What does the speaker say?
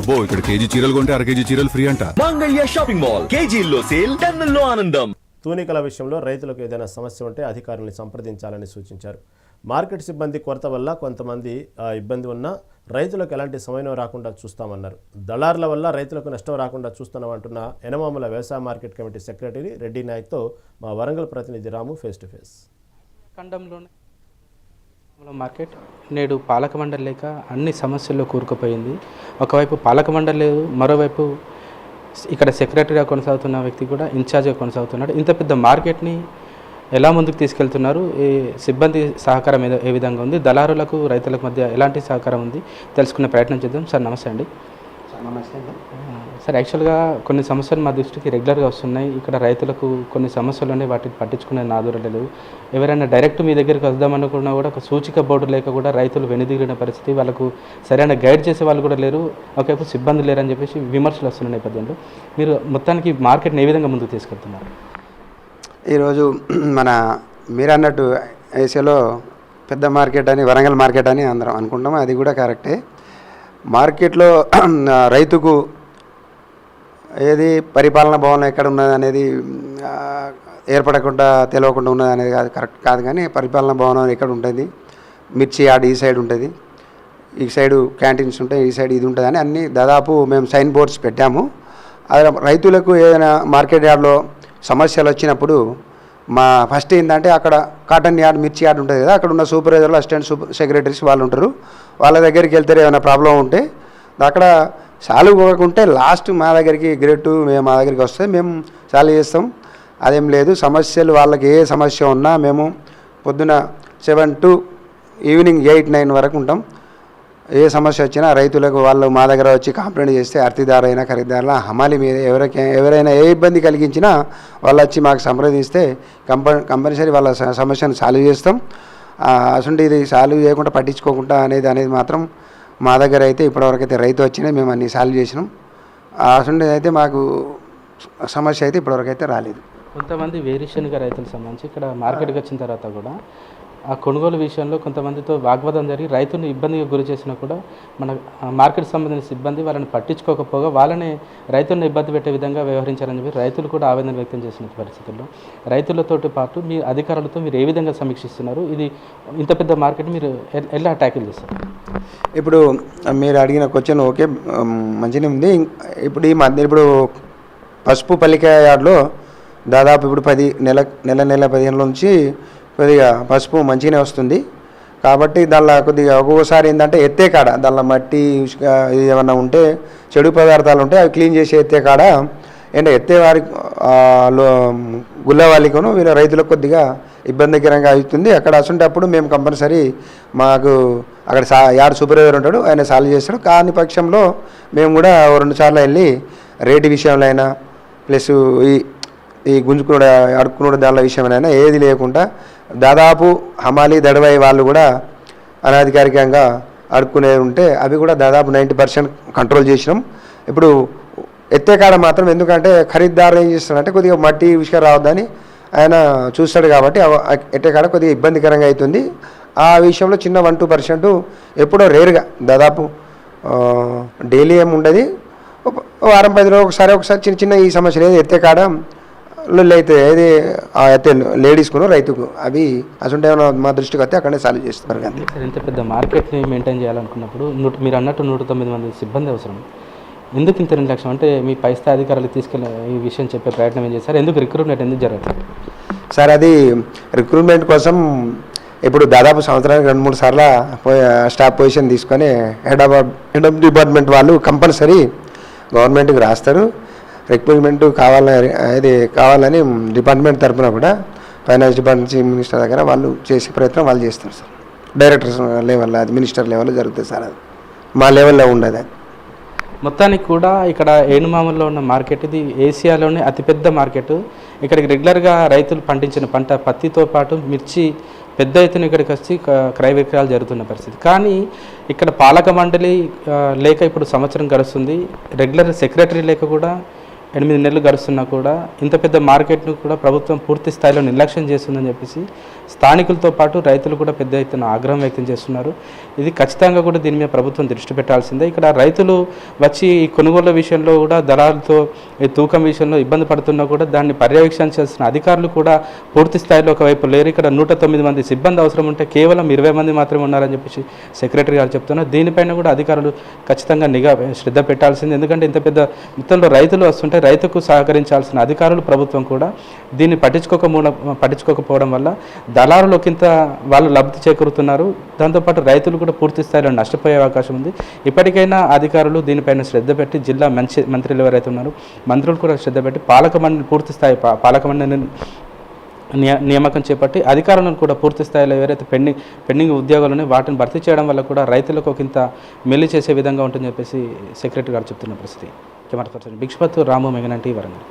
అబ్బో ఇక్కడ కేజీ చీరలు కొంటే అర కేజీ చీరలు ఫ్రీ అంట. Mangalya shopping mall. కేజీల్లో సేల్ టన్నుల్లో ఆనందం. తూనికల విషయంలో రైతులకు ఏదైనా సమస్య ఉంటే అధికారుల్ని సంప్రదించాలని సూచించారు. మార్కెట్ సిబ్బంది కొరత వల్ల కొంతమంది ఇబ్బంది ఉన్నా రైతులకు ఎలాంటి సమయం రాకుండా చూస్తామన్నారు. దళారుల వల్ల రైతులకు నష్టం రాకుండా చూస్తున్నామంటున్న ఎనమాముల వ్యవసాయ మార్కెట్ కమిటీ సెక్రటరీ రెడ్డి నాయక్తో మా వరంగల్ ప్రతినిధి రాము ఫేస్ టు ఫేస్ ఖండంలోనే. మార్కెట్. నేడు పాలక మండలి లేక అన్ని సమస్యల్లో కూరుకుపోయింది. ఒకవైపు పాలక మండలి లేదు మరోవైపు ఇక్కడ సెక్రటరీగా కొనసాగుతున్న వ్యక్తి కూడా ఇన్ఛార్జ్గా కొనసాగుతున్నాడు. ఇంత పెద్ద మార్కెట్ని ఎలా ముందుకు తీసుకెళ్తున్నారు? ఈ సిబ్బంది సహకారం ఏ- విధంగా ఉంది? దళారులకు రైతులకు మధ్య ఎలాంటి సహకారం ఉంది? తెలుసుకునే ప్రయత్నం చేద్దాం. సార్ నమస్తే అండి. సార్ యాక్చువల్గా కొన్ని సమస్యలు మా దృష్టికి రెగ్యులర్గా వస్తున్నాయి. ఇక్కడ రైతులకు కొన్ని సమస్యలు ఉన్నాయి వాటిని పట్టించుకునే నాదురలేదు ఎవరైనా డైరెక్ట్ మీ దగ్గరికి వద్దామనుకున్నా కూడా ఒక సూచిక బోర్డు లేక కూడా రైతులు వెనుదిగిన పరిస్థితి. వాళ్ళకు సరైన గైడ్ చేసే వాళ్ళు కూడా లేరు. ఒకవైపు సిబ్బంది లేరని చెప్పేసి విమర్శలు వస్తున్న నేపథ్యంలో. మీరు మొత్తానికి మార్కెట్ని ఏ విధంగా ముందుకు తీసుకెళ్తున్నారు? ఈరోజు మన మీరు అన్నట్టు ఏసీలో పెద్ద మార్కెట్ అని వరంగల్ మార్కెట్ అని అందరం అనుకుంటాం అది కూడా కరెక్టే. మార్కెట్లో రైతుకు ఏది పరిపాలన భవనం ఎక్కడ ఉన్నది అనేది ఏర్పడకుండా తెలియకుండా ఉన్నది అనేది కాదు కరెక్ట్ కాదు కానీ పరిపాలన భవనం ఎక్కడ ఉంటుంది? మిర్చి యార్డ్ ఈ సైడ్ ఉంటుంది. ఈ సైడు క్యాంటీన్స్ ఉంటాయి ఈ సైడ్ ఇది ఉంటుంది అని అన్ని దాదాపు మేము సైన్ బోర్డ్స్ పెట్టాము. అది రైతులకు ఏదైనా మార్కెట్ యార్డ్లో సమస్యలు వచ్చినప్పుడు మా ఫస్ట్ ఏంటంటే అక్కడ కాటన్ యార్డ్ మిర్చి యార్డ్ ఉంటుంది కదా అక్కడ ఉన్న సూపర్వైజర్లు అసిస్టెంట్ సూపర్ సెక్రటరీస్ వాళ్ళు ఉంటారు. వాళ్ళ దగ్గరికి వెళ్తే ఏమైనా ప్రాబ్లం ఉంటే అక్కడ సాలు పోకుంటే లాస్ట్ మా దగ్గరికి గ్రేట్ మేము మా దగ్గరికి వస్తే మేము సాల్వ్ చేస్తాం. అదేం లేదు సమస్యలు వాళ్ళకి ఏ సమస్య ఉన్నా మేము పొద్దున seven to evening eight nine వరకు ఉంటాం. ఏ సమస్య వచ్చినా రైతులకు వాళ్ళు మా దగ్గర వచ్చి కంప్లైంట్ చేస్తే అర్తిదారు ఖరీదారుల హమాలి మీద ఎవరికి ఎవరైనా ఏ ఇబ్బంది కలిగించినా వాళ్ళు వచ్చి మాకు సంప్రదిస్తే కంప కంపల్సరీ వాళ్ళ సమస్యను సాల్వ్ చేస్తాం. అసలు ఇది సాల్వ్ చేయకుండా పట్టించుకోకుండా అనేది అనేది మాత్రం మా దగ్గర అయితే ఇప్పటివరకు అయితే రైతు వచ్చినా మేము అన్ని సాల్వ్ చేసినాం. అసలు అయితే మాకు సమస్య అయితే ఇప్పటివరకు అయితే రాలేదు. కొంతమంది వేరియేషన్గా రైతులకు సంబంధించి ఇక్కడ మార్కెట్కి వచ్చిన తర్వాత కూడా ఆ కొనుగోలు విషయంలో కొంతమందితో వాగ్వాదం జరిగి రైతుని ఇబ్బందిగా గురి చేసినా కూడా మన మార్కెట్ సంబంధించిన సిబ్బంది వాళ్ళని పట్టించుకోకపోగా వాళ్ళని రైతులను ఇబ్బంది పెట్టే విధంగా వ్యవహరించారని చెప్పి రైతులు కూడా ఆవేదన వ్యక్తం చేసిన పరిస్థితుల్లో రైతులతో పాటు మీ అధికారులతో మీరు ఏ విధంగా సమీక్షిస్తున్నారు? ఇది ఇంత పెద్ద మార్కెట్ మీరు ఎలా ట్యాకిల్ చేస్తారు ఇప్పుడు మీరు అడిగిన క్వశ్చన్ ఓకే మంచిగా మంచిగానే ఉంది. ఇప్పుడు ఈ మధ్య ఇప్పుడు పసుపు పల్లికాయ యార్డ్లో దాదాపు ఇప్పుడు పది నెల నెల నెల పదిహేనుల నుంచి కొద్దిగా పసుపు మంచిగానే వస్తుంది. కాబట్టి దానిలో కొద్దిగా ఒక్కొక్కసారి ఏంటంటే ఎత్తే కాడ దానిలో మట్టి ఇసుక ఏమన్నా ఉంటే చెడు పదార్థాలు ఉంటే అవి క్లీన్ చేసి ఎత్తే కాడ ఏంటంటే ఎత్తే వారి గుల్ల వీళ్ళ రైతులకు కొద్దిగా ఇబ్బందికరంగా అవుతుంది. అక్కడ అసంటప్పుడు మేము కంపల్సరీ మాకు అక్కడ సా యాడ్ సూపర్వైజర్ ఉంటాడు ఆయన సాల్వ్ చేస్తాడు. కాని పక్షంలో మేము కూడా రెండు సార్లు వెళ్ళి రేటు విషయంలో అయినా ప్లస్ ఈ ఈ గుంజుకునుడు అడుక్కునుడు దానిలో విషయమైనా ఏది లేకుండా దాదాపు హమాలి దడవై వాళ్ళు కూడా అనధికారికంగా అడుక్కునే ఉంటే అవి కూడా దాదాపు నైంటీ పర్సెంట్ కంట్రోల్ చేసినాం. ఇప్పుడు ఎత్తేకాడ మాత్రం ఎందుకంటే ఖరీదారు ఏం చేస్తాడంటే కొద్దిగా మట్టి విషయం రావద్దని ఆయన చూస్తాడు కాబట్టి ఎట్టే కాడ కొద్దిగా ఇబ్బందికరంగా అవుతుంది. ఆ విషయంలో చిన్న వన్ టూ పర్సెంట్ ఎప్పుడో రేరుగా దాదాపు డైలీ ఏమి ఉండదు. వారం పది రోజులు ఒకసారి ఒకసారి చిన్న చిన్న ఈ సమస్యలు ఏది ఎత్తే కాడ లొల్లి అయితే ఏది ఆ ఎత్తే లేడీస్కును రైతుకు అవి అసలు మా దృష్టికి వస్తే అక్కడే సాల్వ్ చేస్తున్నారు సార్ ఇంత పెద్ద మార్కెట్ని మెయింటైన్ చేయాలనుకున్నప్పుడు నూట మీరు అన్నట్టు నూట తొమ్మిది మంది సిబ్బంది అవసరం. ఎందుకు ఇంత రెండు లక్షలు? అంటే మీ పై స్థాయి అధికారులకు తీసుకెళ్ళి ఈ విషయం చెప్పే ప్రయత్నం ఏం చేస్తారు ఎందుకు రిక్రూట్మెంట్ ఎందుకు జరగదు సార్ అది రిక్రూట్మెంట్ కోసం ఇప్పుడు దాదాపు సంవత్సరానికి రెండు మూడు సార్లు స్టాఫ్ పొజిషన్ తీసుకొని head of head of department వాళ్ళు కంపల్సరీ గవర్నమెంట్కి రాస్తారు. రిక్రూట్మెంట్ కావాలని అది కావాలని డిపార్ట్మెంట్ తరఫున కూడా ఫైనాన్స్ డిపార్ట్మెంట్ చీఫ్ మినిస్టర్ దగ్గర వాళ్ళు చేసే ప్రయత్నం వాళ్ళు చేస్తారు సార్. డైరెక్టర్స్ లెవెల్లో అది మినిస్టర్ లెవెల్లో జరుగుతుంది సార్ అది. మా లెవెల్లో ఉండదు అది. మొత్తానికి కూడా ఇక్కడ ఏనుమాముల్లో ఉన్న మార్కెట్ ఇది ఏసియాలోనే అతిపెద్ద మార్కెట్. ఇక్కడికి రెగ్యులర్గా రైతులు పండించిన పంట పత్తితో పాటు మిర్చి పెద్ద ఎత్తున ఇక్కడికి వచ్చి క్రయ విక్రయాలు జరుగుతున్న పరిస్థితి. కానీ ఇక్కడ పాలక మండలి లేక ఇప్పుడు సంవత్సరం గడుస్తుంది. రెగ్యులర్ సెక్రటరీ లేక కూడా ఎనిమిది నెలలు గడుస్తున్నా కూడా ఇంత పెద్ద మార్కెట్ను కూడా ప్రభుత్వం పూర్తి స్థాయిలో నిర్లక్ష్యం చేస్తుందని చెప్పేసి స్థానికులతో పాటు రైతులు కూడా పెద్ద ఎత్తున ఆగ్రహం వ్యక్తం చేస్తున్నారు. ఇది ఖచ్చితంగా కూడా దీని మీద ప్రభుత్వం దృష్టి పెట్టాల్సిందే. ఇక్కడ రైతులు వచ్చి ఈ కొనుగోళ్ళ విషయంలో కూడా దళాలతో ఈ తూకం విషయంలో ఇబ్బంది పడుతున్నా కూడా దాన్ని పర్యవేక్షించాల్సిన అధికారులు కూడా పూర్తి స్థాయిలో ఒకవైపు లేరు. ఇక్కడ నూట తొమ్మిది మంది సిబ్బంది అవసరం ఉంటే కేవలం ఇరవై మంది మాత్రమే ఉన్నారని చెప్పేసి సెక్రటరీ గారు చెప్తున్నారు. దీనిపైన కూడా అధికారులు ఖచ్చితంగా నిఘా శ్రద్ధ పెట్టాల్సింది. ఎందుకంటే ఇంత పెద్ద మొత్తంలో రైతులు వస్తుంటే రైతుకు సహకరించాల్సిన అధికారులు ప్రభుత్వం కూడా దీన్ని పట్టించుకోక పట్టించుకోకపోవడం వల్ల దళారులకింత వాళ్ళు లబ్ధి చేకూరుతున్నారు. దాంతోపాటు రైతులు కూడా పూర్తి స్థాయిలో నష్టపోయే అవకాశం ఉంది. ఇప్పటికైనా అధికారులు దీనిపైన శ్రద్ధ పెట్టి జిల్లా మంచి మంత్రులు ఎవరైతే ఉన్నారో మంత్రులు కూడా శ్రద్ధ పెట్టి పాలక మండలి పూర్తి స్థాయి పాలక మండలిని నియ- నియామకం చేపట్టి అధికారులను కూడా పూర్తి స్థాయిలో ఎవరైతే పెండింగ్ పెండింగ్ ఉద్యోగాలు ఉన్నాయో వాటిని భర్తీ చేయడం వల్ల కూడా రైతులకు ఒకంత మెల్లి చేసే విధంగా ఉంటుందని చెప్పేసి సెక్రటరీ గారు చెప్తున్న పరిస్థితి. camera person Bikshapath Ramu Meganti Warangal